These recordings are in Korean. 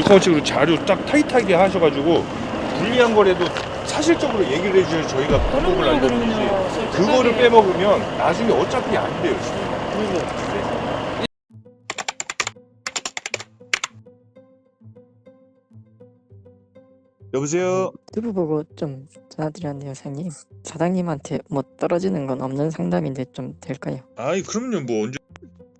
육하우측으로 자료 딱 타이트하게 하셔가지고 불리한 거라도 사실적으로 얘기를 해주셔야 저희가 방법을 알려드리지 그거를 빼먹으면 나중에 어차피 안 돼요 지금. 여보세요. 유튜브 보고 좀 전화드렸는데요, 사장님. 사장님한테 뭐 떨어지는 건 없는 상담인데 좀 될까요? 아이 그럼요 뭐 언제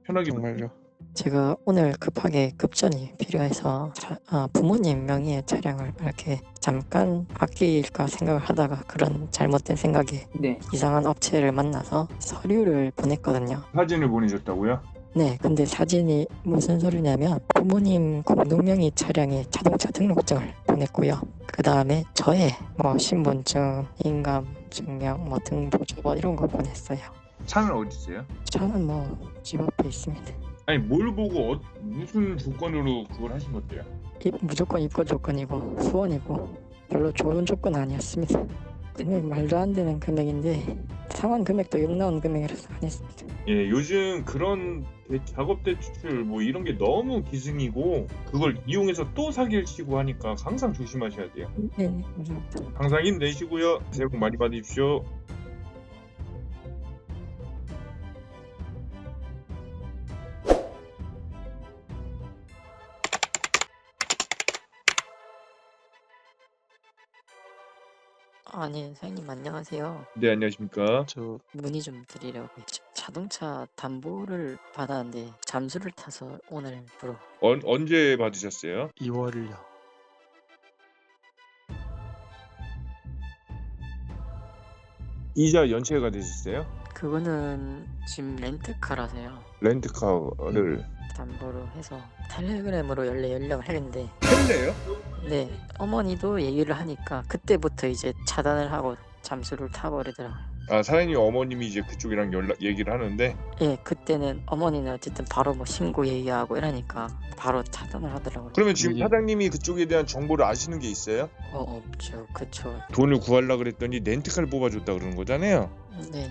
편하게 정말요. 제가 오늘 급하게 급전이 필요해서 차- 아, 부모님 명의의 차량을 이렇게 잠깐 바뀔까 생각을 하다가 그런 잘못된 생각에 네. 이상한 업체를 만나서 서류를 보냈거든요. 사진을 보내셨다고요? 네, 근데 사진이 무슨 서류냐면 부모님 공동명의 차량의 자동차 등록증을 보냈고요. 그 다음에 저의 뭐 신분증, 인감 증명, 뭐 등보조본 이런 거 보냈어요. 차는 어디 있어요? 저는 뭐 집 앞에 있습니다. 아니 뭘 보고 어, 무슨 조건으로 그걸 하신 건데요? 입, 무조건 입고 조건이고 수원이고 별로 좋은 조건 아니었습니다. 금액 말도 안 되는 금액인데 상환 금액도 욕 나온 금액이라서 안 했습니다. 예, 요즘 그런 대- 작업 대출 뭐 이런 게 너무 기승이고 그걸 이용해서 또 사기를 치고 하니까 항상 조심하셔야 돼요. 네, 네, 감사합니다. 항상 힘내시고요. 새해 복 많이 받으십시오. 아 니, 사장님 안녕하세요. 네, 안녕하십니까? 저 문의 좀 드리려고요. 자- 자동차 담보를 받았는데 잠수를 타서 오늘부로 언, 언제 받으셨어요? 2월요. 이자 연체가 되셨어요? 그거는 지금 렌트카라서요. 렌트카를 담보로 해서 텔레그램으로 연락 연락을 했는데 텔레요? 네 어머니도 얘기를 하니까 그때부터 이제 차단을 하고 잠수를 타버리더라고요. 아, 사장님 어머님이 이제 그쪽이랑 연락 얘기를 하는데 예 그때는 어머니는 어쨌든 바로 뭐 신고 얘기하고 이러니까 바로 차단을 하더라고요. 그러면 지금 예. 사장님이 그쪽에 대한 정보를 아시는 게 있어요? 어 없죠 그쵸. 돈을 구하려 그랬더니 렌트카를 뽑아줬다 그러는 거잖아요. 네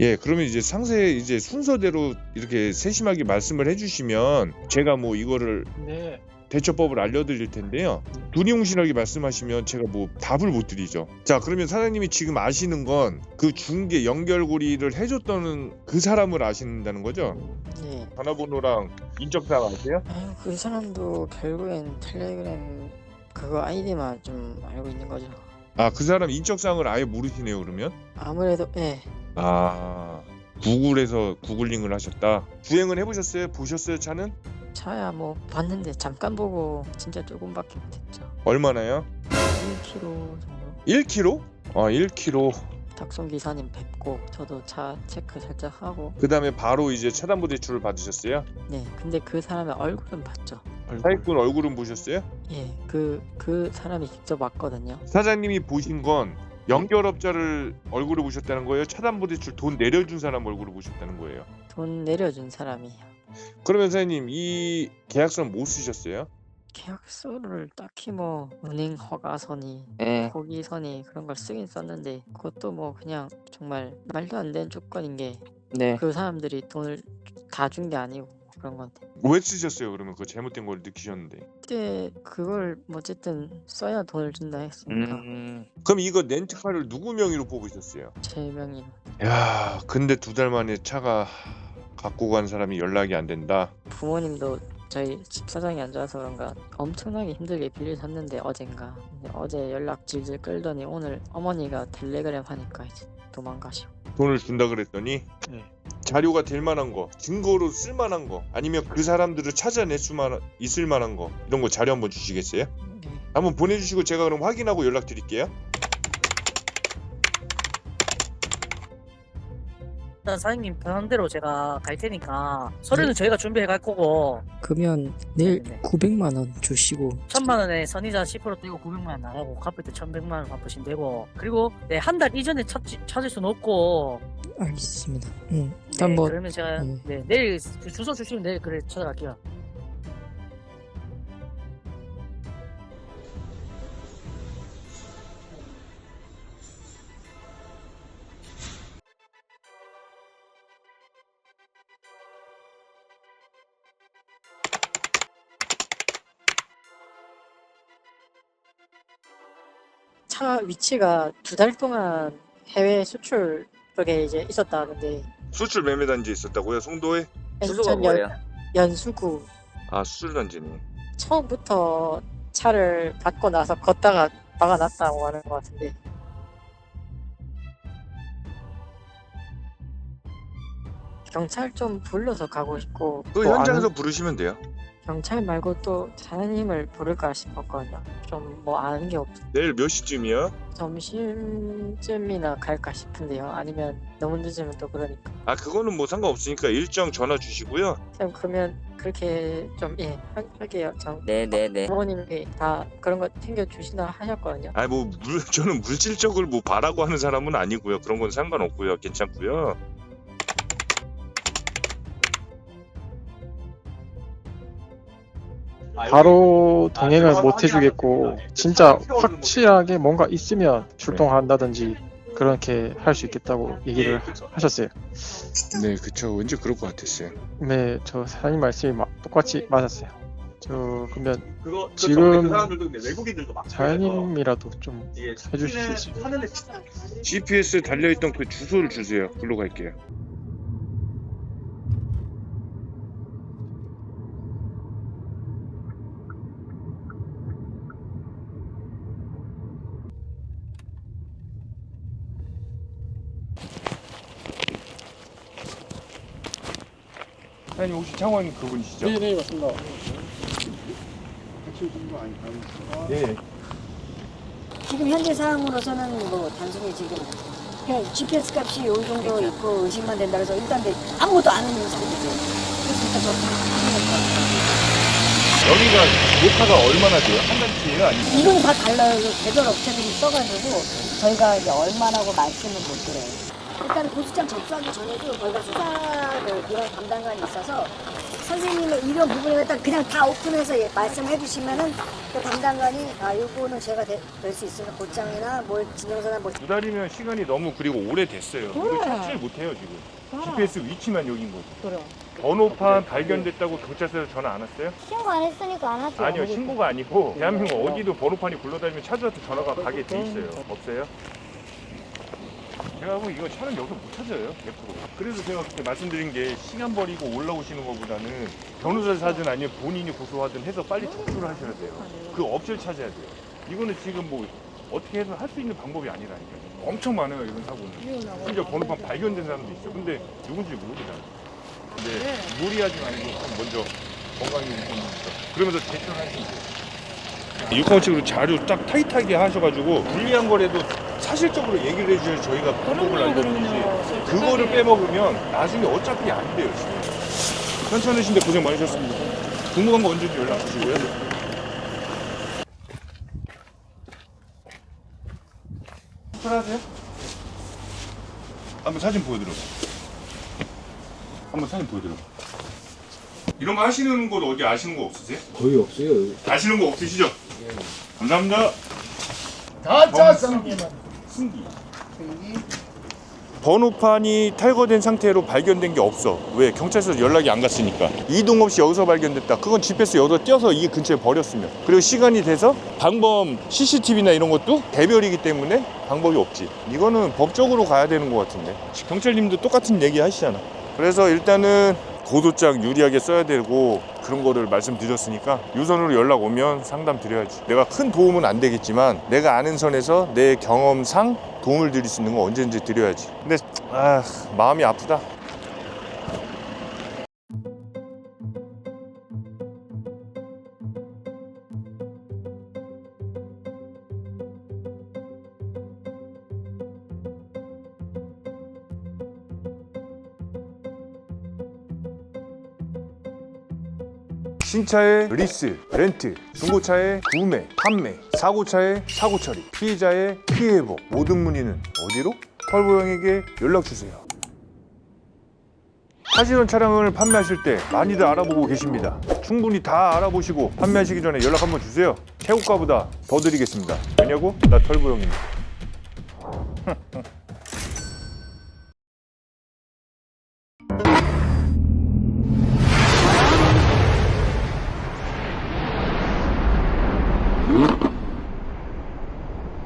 예, 그러면 이제 상세 이제 순서대로 이렇게 세심하게 말씀을 해주시면 제가 뭐 이거를 네. 대처법을 알려드릴 텐데요. 두리뭉실하게 말씀하시면 제가 뭐 답을 못 드리죠. 자, 그러면 사장님이 지금 아시는 건 그 중개 연결고리를 해줬다는 그 사람을 아신다는 거죠? 네. 전화번호랑 인적사항 아세요? 아유 그 사람도 결국엔 텔레그램 그거 아이디만 좀 알고 있는 거죠. 아, 그 사람 인적사항을 아예 모르시네요. 그러면? 아무래도 예 아, 구글에서 구글링을 하셨다. 주행을 해보셨어요? 보셨어요? 차는? 차야 뭐 봤는데 잠깐 보고 진짜 조금밖에 못했죠. 얼마나요? 1km 정도. 1kg? 아, 1kg. 탁송 기사님 뵙고 저도 차 체크 살짝 하고 그 다음에 바로 이제 차담보 대출을 받으셨어요? 네 근데 그 사람의 얼굴은 봤죠. 사익분 얼굴은 보셨어요? 예그 그 사람이 직접 왔거든요. 사장님이 보신 건 연결업자를 얼굴을 보셨다는 거예요? 차담보 대출 돈 내려준 사람 얼굴을 보셨다는 거예요? 돈 내려준 사람이에요. 그러면 사장님 이 계약서는 못 쓰셨어요? 계약서를 딱히 뭐 은행 허가서니 네. 포기서니 그런 걸 쓰긴 썼는데 그것도 뭐 그냥 정말 말도 안 되는 조건인 게 그 네. 사람들이 돈을 다 준 게 아니고 그런 건데 왜 쓰셨어요? 그러면 그 잘못된 걸 느끼셨는데 그때 그걸 뭐 어쨌든 써야 돈을 준다 했으니까 음. 그럼 이거 렌트카를 누구 명의로 뽑으셨어요? 제 명의로 야 근데 두 달 만에 차가 갖고 간 사람이 연락이 안 된다 부모님도 저희 집 사정이 안 좋아서 그런가 엄청나게 힘들게 빌려 샀는데 어젠가 근데 어제 연락 질질 끌더니 오늘 어머니가 텔레그램 하니까 이제 도망가시고 돈을 준다 그랬더니 네. 자료가 될 만한 거 증거로 쓸 만한 거 아니면 그 사람들을 찾아낼 수만 있을 만한 거 이런 거 자료 한번 주시겠어요? 네. 한번 보내주시고 제가 그럼 확인하고 연락 드릴게요 일단 사장님 편한 대로 제가 갈 테니까 서류는 저희가 준비해 갈 거고. 그러면 내일 네네. 900만 원 주시고. 천만 원에 선이자 10% 떼고 900만 원 나가고 갚을 때 1100만 원 갚으시면 되고. 그리고 네, 한 달 이전에 찾, 찾을 수는 없고. 알겠습니다. 음, 네, 일단 뭐 그러면 제가 음. 네, 내일 그 주소 주시면 내일 그래 찾아갈게요 차 위치가 두 달 동안 해외 수출 쪽에 이제 있었다는데 수출 매매 단지 있었다고요? 송도에? 주소가 연- 뭐예요? 연수구 아 수출 단지네. 처음부터 차를 받고 나서 걷다가 막아놨다고 하는 것 같은데 경찰 좀 불러서 가고 싶고 그또 현장에서 아는- 부르시면 돼요. 경찰 말고 또 사장님을 부를까 싶었거든요 좀뭐 아는 게 없 내일 몇 시쯤이요? 점심쯤이나 갈까 싶은데요 아니면 너무 늦으면 또 그러니까 아 그거는 뭐 상관없으니까 일정 전화 주시고요. 쌤 그러면 그렇게 좀 예 할게요 저 네네네. 부모님이 다 그런 거 챙겨 주시나 하셨거든요 아니 뭐 물, 저는 물질적으로 뭐 바라고 하는 사람은 아니고요. 그런 건 상관없고요. 괜찮고요. 바로 동행을 못 해주겠고 진짜 확실하게 뭔가 있으면 출동한다든지 그렇게 할 수 있겠다고 얘기를 하셨어요. 네, 그쵸. 왠지 그럴 것 같았어요. 네, 저 사장님 말씀이 막 똑같이 맞았어요. 저 그러면 그거 그 지금 전에 그 사람들도 근데 외국인들도 많고 사장님이라도 좀 이게 해주실 수 있어요? GPS에 달려있던 그 주소를 주세요. 글로 갈게요. 사장님 혹시 창원 그분이시죠? 네, 맞습니다. 예. 지금 현재 상황으로서는 뭐 단순히 지금 그냥 GPS 값이 요 정도 있고 의심만 된다 그래서 일단 내- 아무것도 안 하는 상태죠. 그래서 일단 저 여기가 녹화가 얼마나 돼요? 한 달치예요? 아니면? 이건 다 달라요. 그 개별 업체들이 써가지고 저희가 이제 얼마라고 말씀을 못 드려요. 일단 고수장 접수하기 전에도 저희가 수사를 이런 담당관이 있어서 선생님의 이런 부분에 일단 그냥 다 오픈해서 예, 말씀해 주시면은 그 담당관이 아 이거는 제가 될 수 있으면 곧장이나 뭘 진영서나 뭐두 달이면 시간이 너무 그리고 오래됐어요. 이거 찾지를 못해요 지금. GPS 위치만 여긴 거죠. 그래. 번호판 발견됐다고 경찰서에서 전화 안 왔어요? 신고 안 했으니까 안 하죠. 아니요 신고가 아니고 대한민국 어디도 번호판이 굴러다니면 차주한테 전화가 가게 돼 있어요. 없어요? 제가 보기 이거 차는 여기서 못 찾아요 100%. 그래서 제가 그렇게 말씀드린 게 시간 버리고 올라오시는 것보다는 변호사 사든 아니면 본인이 고소하든 해서 빨리 접수를 하셔야 돼요. 그 업체를 찾아야 돼요. 이거는 지금 뭐 어떻게 해서 할 수 있는 방법이 아니라니까요. 엄청 많아요 이런 사고는. 심지어 번호판 발견된 사람도 있어요. 근데 누군지 모르잖아요. 근데 무리하지 말고 좀 먼저 건강이 우선이니까 그러면서 대처를 하시면 돼요. 육하원칙으로 자료 딱 타이트하게 하셔가지고 불리한 거라도 사실적으로 얘기를 해주셔야 저희가 방법을 알려드리지 그거를 빼먹으면 나중에 어차피 안 돼요 지금 편찮으신데 고생 많으셨습니다 궁금한 거 언제든 연락 주시고요 편하세요? 한번 사진 보여드려 한번 사진 보여드려 이런 거 하시는 곳 어디 아시는 거 없으세요? 거의 없어요. 아시는 거 없으시죠? 감사합니다. 가짜 승기. 번호판이 탈거된 상태로 발견된 게 없어. 왜? 경찰서 연락이 안 갔으니까. 이동 없이 여기서 발견됐다. 그건 GPS 여기서 띄어서 이 근처에 버렸으면. 그리고 시간이 돼서 방범 CCTV나 이런 것도 개별이기 때문에 방법이 없지. 이거는 법적으로 가야 되는 것 같은데. 경찰님도 똑같은 얘기 하시잖아. 그래서 일단은 고소장 유리하게 써야 되고 그런 거를 말씀드렸으니까 유선으로 연락 오면 상담 드려야지. 내가 큰 도움은 안 되겠지만 내가 아는 선에서 내 경험상 도움을 드릴 수 있는 건 언제든지 드려야지. 근데 아 마음이 아프다. 신차의 리스, 렌트, 중고차의 구매, 판매, 사고차의 사고 처리, 피해자의 피해 회복 모든 문의는 어디로? 털보형에게 연락 주세요. 하시던 차량을 판매하실 때 많이들 알아보고 계십니다. 충분히 다 알아보시고 판매하시기 전에 연락 한번 주세요. 태국가보다 더 드리겠습니다. 왜냐고? 나 털보형입니다.